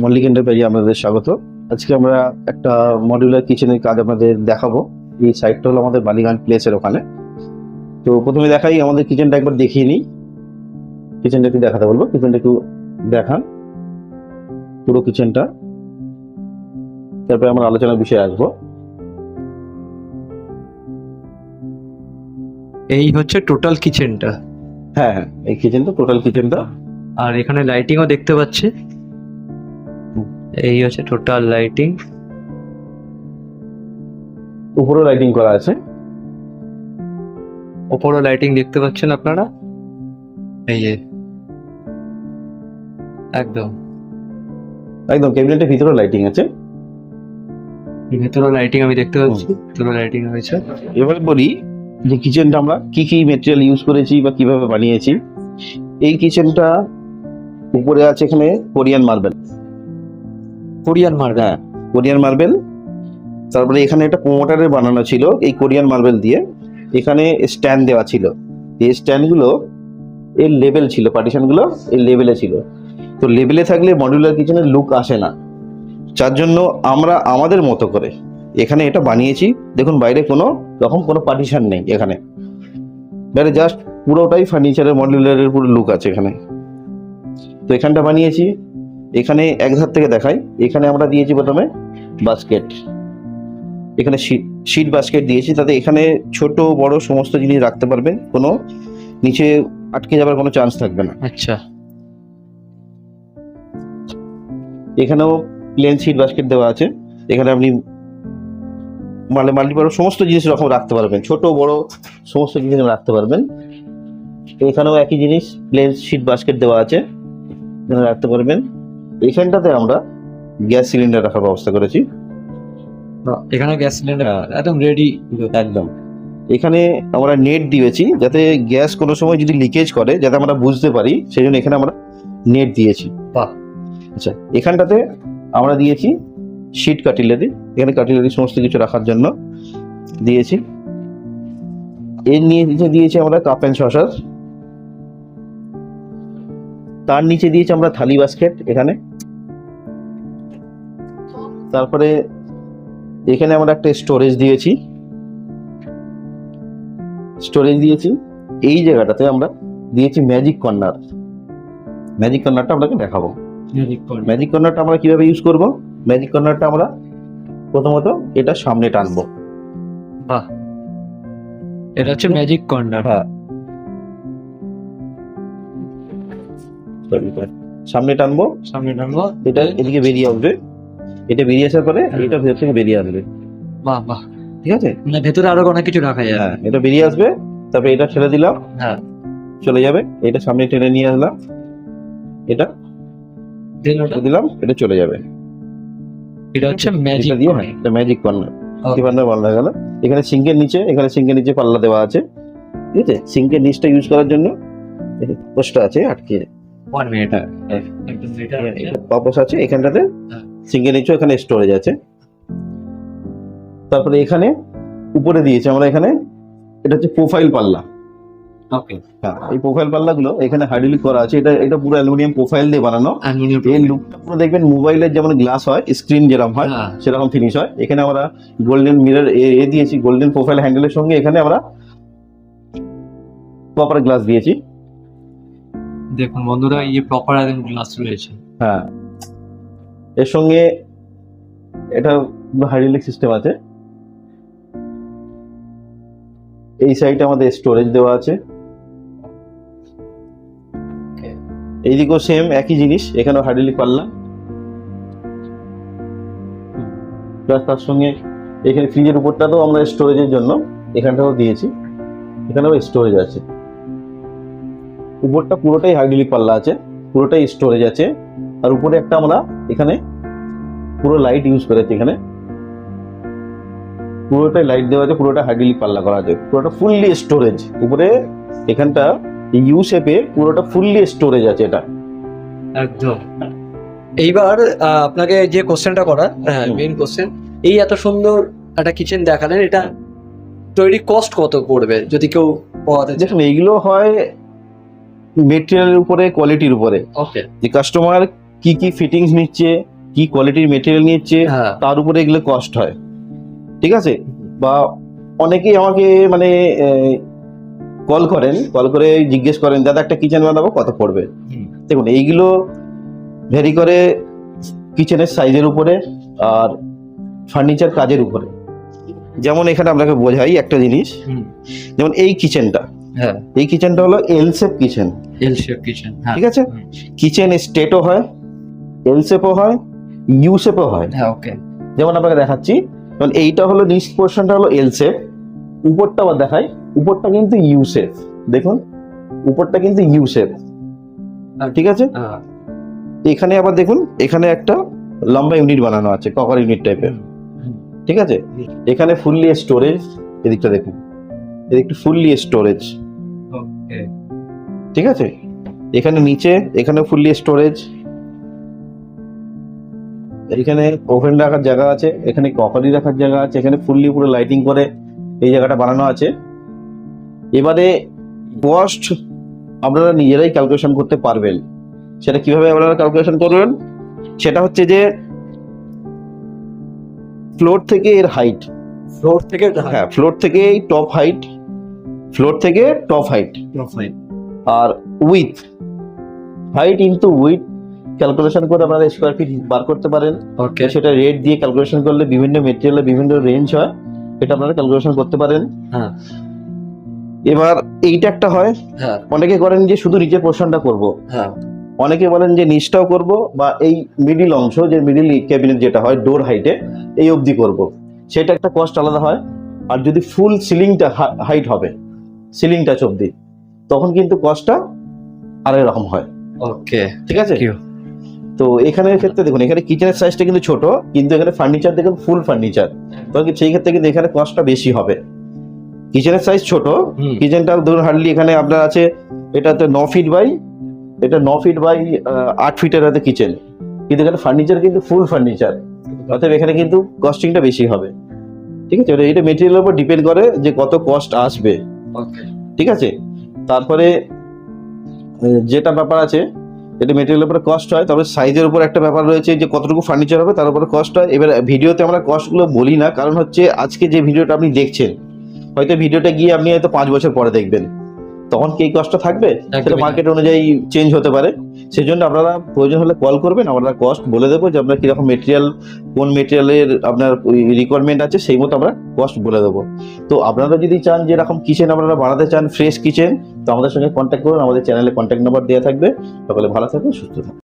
মল্লিক এন্টারপ্রাইজে আপনাদের স্বাগত। আজকে আমরা একটা মডিউলার কিচেনের কাজ আপনাদের দেখাবো। এই সাইটটা হলো আমাদের বালিগঞ্জ প্লেসের ওখানে। তো প্রথমে দেখাই আমাদের কিচেনটা একবার দেখিয়ে নিই। কিচেনটা একটু দেখাতে বলব। কিচেনটা একটু দেখান। পুরো কিচেনটা তারপরে আমরা আলোচনার বিষয়ে আসব। এই হচ্ছে টোটাল কিচেনটা হ্যাঁ হ্যাঁ এই কিচেনটা টোটাল কিচেনটা আর এখানে লাইটিংও দেখতে পাচ্ছি। এই হচ্ছে টোটাল লাইটিং উপরেও লাইটিং করা আছে। ওপরও লাইটিং দেখতে পাচ্ছেন আপনারা? এই যে। একদম। একদম ক্যাবিনেটের ভিতরেও লাইটিং আছে। ভেতরে লাইটিং আমি দেখতে পাচ্ছি ভেতরে লাইটিং হয়েছে এবারে বলি যে কিচেনটা আমরা কি কি মেটেরিয়াল ইউজ করেছি বা কীভাবে বানিয়েছি। এই কিচেনটা উপরে আছে এখানে Korean marble Korean marble. Korean marble? তারপরে এখানে একটা প্রোমোটারের বানানো ছিল, এই কোরিয়ান মার্বেল দিয়ে। এখানে স্ট্যান্ড দেওয়া ছিল। এই স্ট্যান্ডগুলো, এর লেভেল ছিল পার্টিশনগুলো এর লেভেলে ছিল। তো লেভেলে থাকলে মডিউলার কিচেনের লুক আসে না। যার জন্য আমরা আমাদের মতো করে এখানে এটা বানিয়েছি। দেখুন, বাইরে কোনো রকম কোনো পার্টিশন নেই এখানে। বাইরে জাস্ট পুরোটাই ফার্নিচারের মডিউলারের পুরো লুক আছে এখানে। তো এখানটা বানিয়েছি। এখানে এক ধার থেকে দেখাই। এখানে আমরা দিয়েছি প্রথমে বাস্কেট এখানে শীট বাস্কেট দিয়েছি। তাতে এখানে ছোট বড় সমস্ত জিনিস রাখতে পারবেন। কোনো নিচে আটকে যাবার কোনো চান্স থাকবে না। আচ্ছা। এখানেও প্লেন শীট বাস্কেট দেওয়া আছে। এখানে আপনি মানে মাল্টিপার সমস্ত জিনিস রকম রাখতে পারবেন। ছোট বড় সমস্ত জিনিস রাখতে পারবেন। এখানেও একই জিনিস প্লেন শীট বাস্কেট দেওয়া আছে। রাখতে পারবেন। এখানটাতে আমরা গ্যাস সিলিন্ডার রাখার ব্যবস্থা করেছি। এখানে গ্যাস সিলিন্ডার একদম রেডি একদম। এখানে আমরা নেট দিয়েছি যাতে গ্যাস কোনো সময় যদি লিকেজ করে যাতে আমরা বুঝতে পারি সেই জন্য এখানে আমরা নেট দিয়েছি। আচ্ছা এখানটাতে আমরা দিয়েছি শীট কাটিলারি এখানে কাটিলারি সমস্ত কিছু রাখার জন্য দিয়েছি। এর নিয়ে নিচে দিয়েছি আমরা কাপ অ্যান্ড সসার তার নিচে দিয়েছি আমরা থালি বাস্কেট এখানে। তারপরে এখানে আমরা একটা স্টোরেজ দিয়েছি। স্টোরেজ দিয়েছি। এই জায়গাটাতে আমরা দিয়েছি ম্যাজিক কর্নার ম্যাজিক কর্নারটা আপনাকে দেখাবো? ম্যাজিক কর্নারটা আমরা কীভাবে ইউজ করব? ম্যাজিক কর্নারটা আমরা প্রথমত এটা সামনে টানবো। বাহ। এটা হচ্ছে ম্যাজিক কর্নার হ্যাঁ। সামনে টানবো। সামনে টানবো। এটা এদিকে বেরিয়ে আসবে। এটা বেরিয়ে আসার পরে হ্যাঁ। এটা ভেতর থেকে বেরিয়ে আসবে। বাহ বাহ। ঠিক আছে? মানে ভেতরে আরও অনেক কিছু রাখা যায়। হ্যাঁ এটা বেরিয়ে আসবে তারপরে এটা ছেড়ে দিলাম। হ্যাঁ। চলে যাবে এটা সামনে টেনে নিয়ে আসলাম। এটা দিলাম এটা চলে যাবে। এটা হচ্ছে ম্যাজিক দিয়ে হ্যাঁ এটা ম্যাজিক কর্নার কর্নার বানানো গেল। এখানে সিঙ্কের নিচে এখানে সিঙ্কের নিচে পাল্লা দেওয়া আছে। ঠিক আছে? সিঙ্কের নিচটা ইউজ করার জন্য পোস্টটা আছে আটকে। ওয়ান মিনিট হ্যাঁ। পাপোস আছে এখানটাতে সিঙ্কের নিচে এখানে স্টোরেজ আছে। তারপরে এখানে উপরে দিয়েছে আমরা এখানে এটা হচ্ছে প্রোফাইল পাল্লা। ওকে হ্যাঁ এই প্রোফাইল পাল্লাগুলো এখানে হাইড্রোলিক করা আছে এটা এটা পুরো অ্যালুমিনিয়াম প্রোফাইল দিয়ে বানানো। অ্যালুমিনিয়াম এই লুকটা পুরো দেখবেন মোবাইলের যেমন গ্লাস হয় স্ক্রিন যেরকম হয় হ্যাঁ। সেরকম ফিনিশ হয়। এখানে আমরা গোল্ডেন মিরর এ দিয়েছি গোল্ডেন প্রোফাইল হ্যান্ডেলের সঙ্গে এখানে আমরা প্রপার গ্লাস দিয়েছি। দেখুন বন্ধুরা এই প্রপার গ্লাস রয়েছে। হ্যাঁ। এর সঙ্গে এটা হাইড্রোলিক সিস্টেম আছে। এই সাইডে আমাদের স্টোরেজ দেওয়া আছে। এইদিকেও সেম একই জিনিস, এখানেও হাইড্রোলিক পাল্লা। প্লাস তার সঙ্গে এখানে ফ্রিজের উপরটাতেও আমরা স্টোরেজের জন্য এখানটাও দিয়েছি। এখানেও স্টোরেজ আছে। উপরটা পুরোটাই হাইড্রোলিক পাল্লা আছে, পুরোটাই স্টোরেজ আছে। আর উপরে একটা আমরা এখানে পুরো লাইট ইউজ করেছি এখানে। পুরোটাই লাইট দেওয়া আছে পুরোটা হাইড্রোলিক পাল্লা করা আছে। পুরোটা ফুললি স্টোরেজ উপরে এখানটা ইউ শেপে পুরোটা ফুললি স্টোরেজ আছে এটা। একদম। এইবার আপনাকে যে কোশ্চেনটা করা হ্যাঁ। মেইন কোশ্চেন এই এত সুন্দর একটা কিচেন দেখালেন এটা তৈরি কস্ট কত পড়বে যদি কেউ দেখুন এইগুলো হয় মেটেরিয়ালের উপরে কোয়ালিটির উপরে। ওকে যে কাস্টমার কি কি ফিটিংস নিচ্ছে কি কোয়ালিটির মেটেরিয়াল নিচ্ছে হ্যাঁ। তার উপরে এগুলো কস্ট হয়। ঠিক আছে? বা অনেকেই আমাকে মানে কল করেন কল করে জিজ্ঞেস করেন দাদা একটা কিচেন বানাবো কত পড়বে? দেখুন এইগুলো ভেরি করে কিচেনের সাইজের উপরে আর ফার্নিচার কাজের উপরে। যেমন এখানে আপনাকে বোঝাই একটা জিনিস। যেমন এই কিচেনটা হ্যাঁ। এই কিচেনটা হলো L shape kitchen L shape kitchen ঠিক আছে? কিচেন স্টেটও হয় এল শেপও হয় ইউ শেপও হয়। হ্যাঁ ওকে যেমন আপনাকে দেখাচ্ছি যেমন এইটা হলো নিচ পোর্শনটা হলো এল শেপ উপরটা আবার দেখাই উপরটা কিন্তু ইউ শেপ দেখুন উপরটা কিন্তু ইউ শেপ ঠিক আছে? হ্যাঁ। এখানে আবার দেখুন এখানে একটা লম্বা ইউনিট বানানো আছে কভার ইউনিট টাইপের ঠিক আছে? এখানে ফুললি স্টোরেজ এদিকটা দেখুন। এদিকটা ফুললি স্টোরেজ ওকে ঠিক আছে? এখানে নিচে এখানে ফুললি স্টোরেজ এখানে ওভেন রাখার জায়গা আছে এখানে কপারি রাখার জায়গা আছে এখানে ফুললি পুরো লাইটিং করে এই জায়গাটা বানানো আছে। এবারে কস্ট আপনারা নিজেরাই ক্যালকুলেশন করতে পারবেন। সেটা কীভাবে আপনারা ক্যালকুলেশন করবেন? সেটা হচ্ছে যে ফ্লোর থেকে এর হাইট ফ্লোর থেকে হ্যাঁ ফ্লোর থেকে এই টপ হাইট ফ্লোর থেকে top height top height R with height into with calculation করে আপনারা স্কোয়ার ফিট বার করতে পারেন। ওকে সেটা রেট দিয়ে ক্যালকুলেশন করলে বিভিন্ন মেটেরিয়ালের বিভিন্ন রেঞ্জ হয় এটা আপনারা ক্যালকুলেশন করতে পারেন। হ্যাঁ। এবার এইটা একটা হয়। হ্যাঁ। অনেকে করেন যে শুধু নিচের পোর্শনটা করব। হ্যাঁ। অনেকে বলেন যে নিচটাও করব বা এই মিডিল অংশ যে মিডিল ক্যাবিনেট যেটা হয় ডোর হাইটে এই অবধি করব। সেটা একটা কস্ট আলাদা হয়। আর যদি ফুল সিলিংটা হাইট হবে সিলিং টাচ অবধি তখন কিন্তু কস্টটা আরেক রকম হয়। ওকে ঠিক আছে. তো এখানের ক্ষেত্রে দেখুন এখানে কিচেনের সাইজটা কিন্তু ছোট কিন্তু এখানে ফার্নিচার দেখুন ফুল ফার্নিচার তো সেই ক্ষেত্রে কিন্তু এখানে কস্টটা বেশি হবে। কিচেনের সাইজ ছোট কিচেনটা ধরুন হার্ডলি এখানে আপনার আছে এটাতে ন ফিট বাই এটা ন ফিট বাই আট ফিটের হাতে কিচেন কিন্তু এখানে ফার্নিচার কিন্তু ফুল ফার্নিচার অর্থাৎ এখানে কিন্তু কস্টিংটা বেশি হবে। ঠিক আছে? এটা মেটেরিয়ালের উপর ডিপেন্ড করে যে কত কস্ট আসবে। ঠিক আছে? তারপরে যেটা ব্যাপার আছে এটা মেটেরিয়ালের উপরে কস্ট হয় তবে সাইজের উপর একটা ব্যাপার রয়েছে যে কতটুকু ফার্নিচার হবে, তার উপরে কস্ট হয়। এবার ভিডিওতে আমরা কস্টগুলো বলি না, কারণ হচ্ছে আজকে যে ভিডিওটা আপনি দেখছেন, হয়তো ভিডিওটা গিয়ে আপনি হয়তো পাঁচ বছর পরে দেখবেন। তখন কি এই কস্টটা থাকবে? সেটা মার্কেট অনুযায়ী চেঞ্জ হতে পারে। সেই জন্য আপনারা প্রয়োজন হলে কল করবেন আমরা কস্ট বলে দেবো যে আপনার কীরকম মেটেরিয়াল কোন মেটেরিয়ালের আপনার রিকোয়ারমেন্ট আছে সেই মতো আমরা কস্ট বলে দেবো। তো আপনারা যদি চান যে এরকম কিচেন আপনারা বানাতে চান ফ্রেশ কিচেন তো আমাদের সঙ্গে কন্ট্যাক্ট করুন আমাদের চ্যানেলে কন্ট্যাক্ট নাম্বার দেওয়া থাকবে। সকলে ভালো থাকবেন সুস্থ থাকবেন।